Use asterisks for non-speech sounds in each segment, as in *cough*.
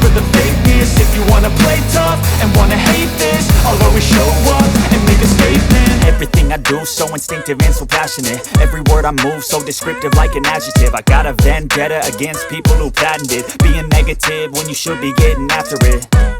for the fakeness. If you wanna play tough and wanna hate this I'll always show up and make a statement. Everything I do so instinctive and so passionate. Every word I move so descriptive like an adjective. I got a vendetta against people who patented Being negative when you should be getting after it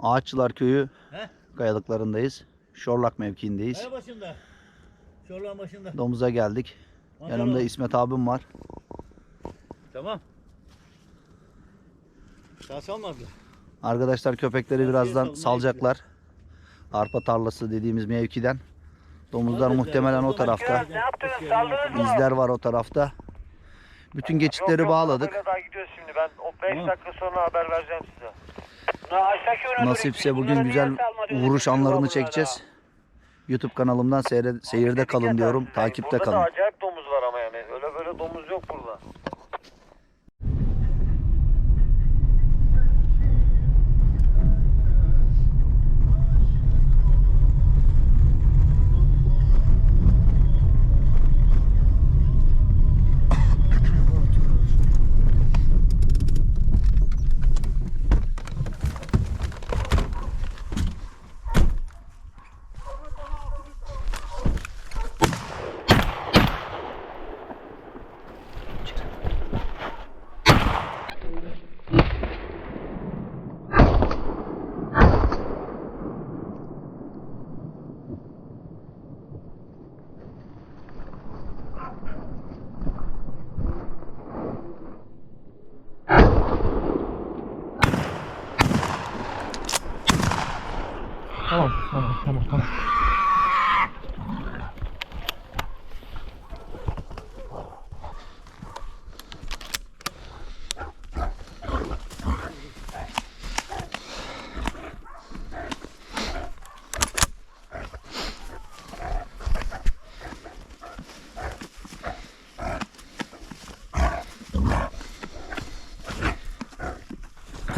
Ağaççılar Köyü He? kayalıklarındayız. Şorlak mevkiindeyiz. Kaya başında. Çorluğun başında. Domuza geldik. Maşallah. Yanımda İsmet abim var. Tamam. Sağ salmadı. Arkadaşlar köpekleri Her birazdan salmaya salacaklar. Arpa tarlası dediğimiz mevkiden. Domuzlar Salmadı. muhtemelen o tarafta. Ne yaptınız? Saldınız İzler var o tarafta. Bütün geçitleri bağladık. Böyle daha gidiyoruz şimdi. Ben o 5 Tamam. dakika sonra haber vereceğim size. Nasipse bugün güzel vuruş anlarını çekeceğiz. YouTube kanalımdan seyre- seyirde kalın diyorum. Takipte kalın. da acayip domuz var ama yani. Öyle böyle domuz yok burada.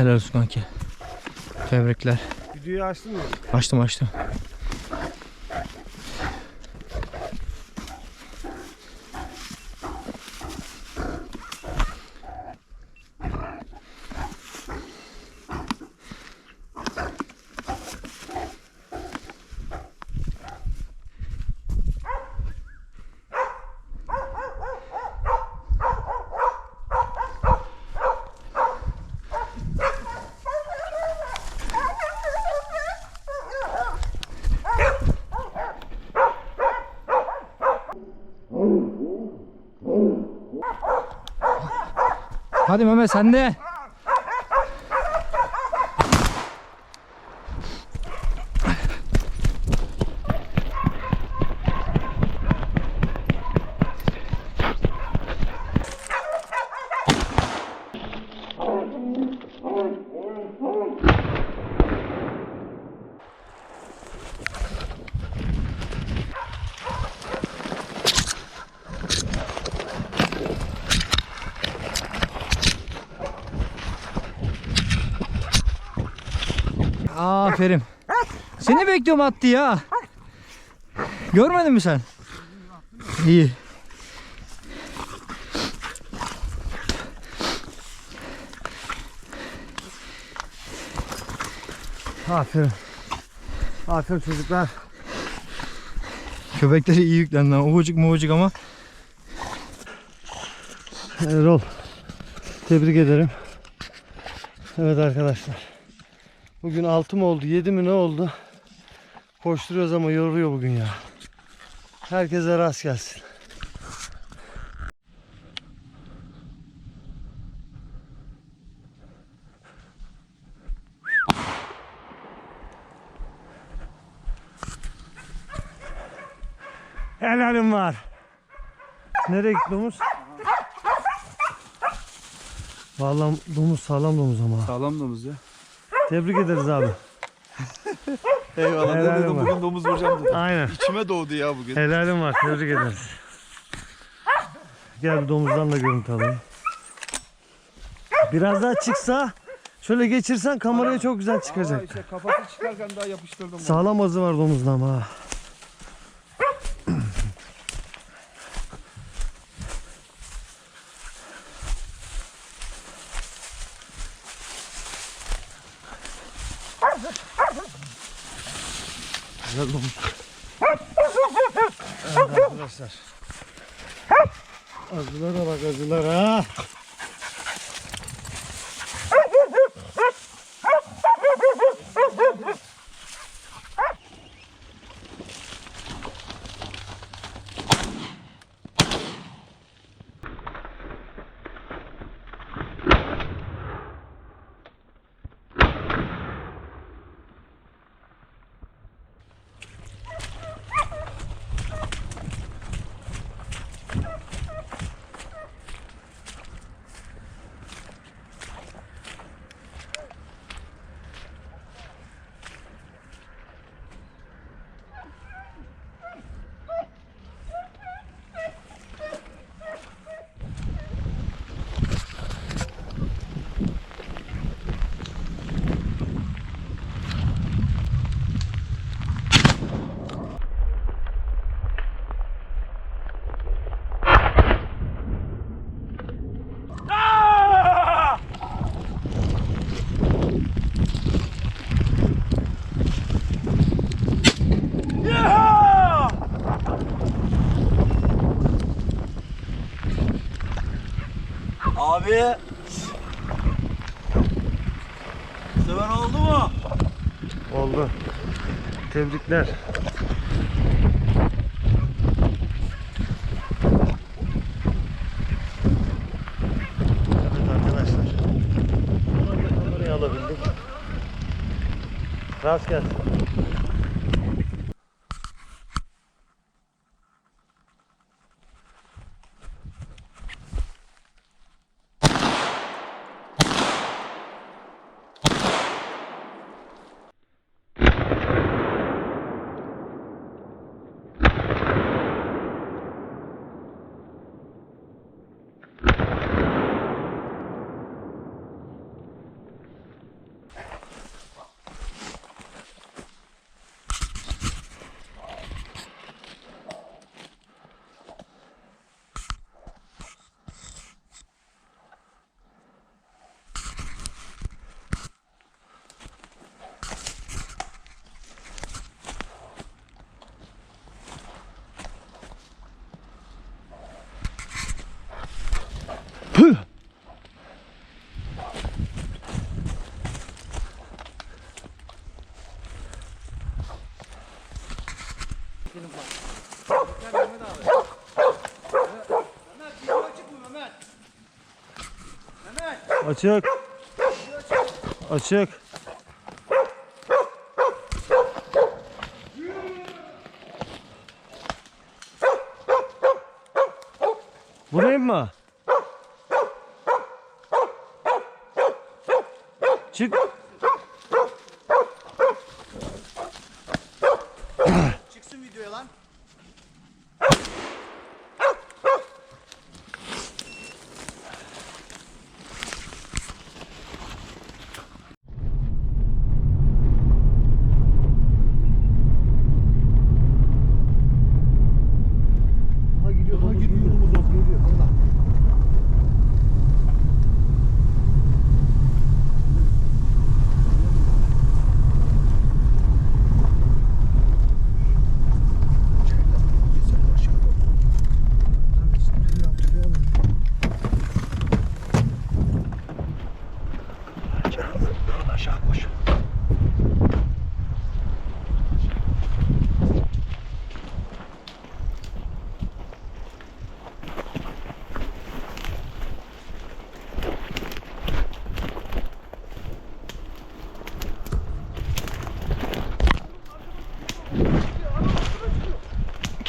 Helal olsun kanki. Tebrikler. Videoyu açtın mı? Açtım açtım. Hadi Mehmet sen de. Aferin. Seni bekliyorum attı ya. Görmedin mi sen? İyi. Aferin. Aferin çocuklar. Köpekleri iyi yüklendi ufacık muvacık ama Erol. Tebrik ederim. Evet arkadaşlar. Bugün 6 mı oldu 7 mi ne oldu? Koşturuyoruz ama yoruyor bugün ya. Herkese rast gelsin. Helalim var. Nereye gitti domuz? Vallahi domuz sağlam domuz ama. Sağlam domuz ya. Tebrik ederiz abi. *laughs* Eyvallah. Helal Ne dedim var. bugün domuz vuracağım dedim. Aynen. İçime doğdu ya bugün. Helalim var. Tebrik ederiz. Gel bir domuzdan da görüntü alayım. Biraz daha çıksa şöyle geçirsen kameraya çok güzel Aa, çıkacak. işte kafası çıkarken daha yapıştırdım. Sağlam azı var domuzda ama ha. Güzel domuz. Evet arkadaşlar. Azılara bak azılara. Abi. Seven oldu mu? Oldu. Tebrikler. Evet arkadaşlar. Kamerayı alabildik. Rast gelsin. Açık. Açık. Vurayım mı? Çık.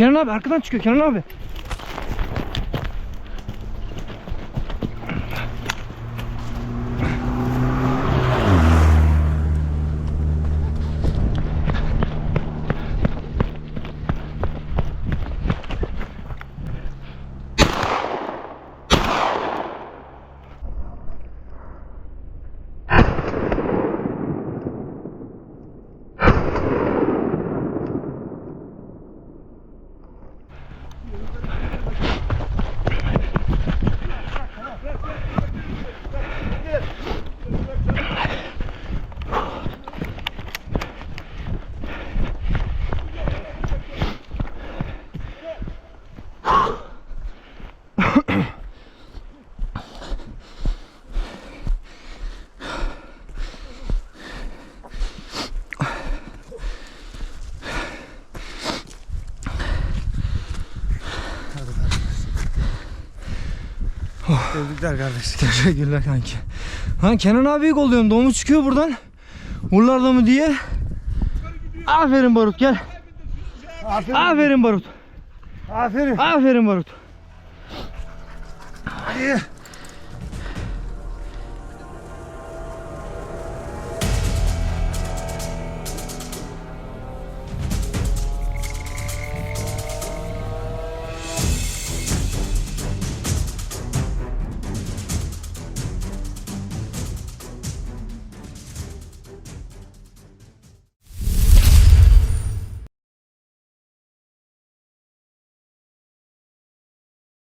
Kenan abi arkadan çıkıyor Kenan abi. Tebrikler kardeş. Teşekkürler kanki. Lan Kenan abiyi kolluyorum. Domuz çıkıyor buradan. Buralarda mı diye. Aferin Barut gel. Aferin. Aferin Barut. Aferin. Aferin Barut. İyi.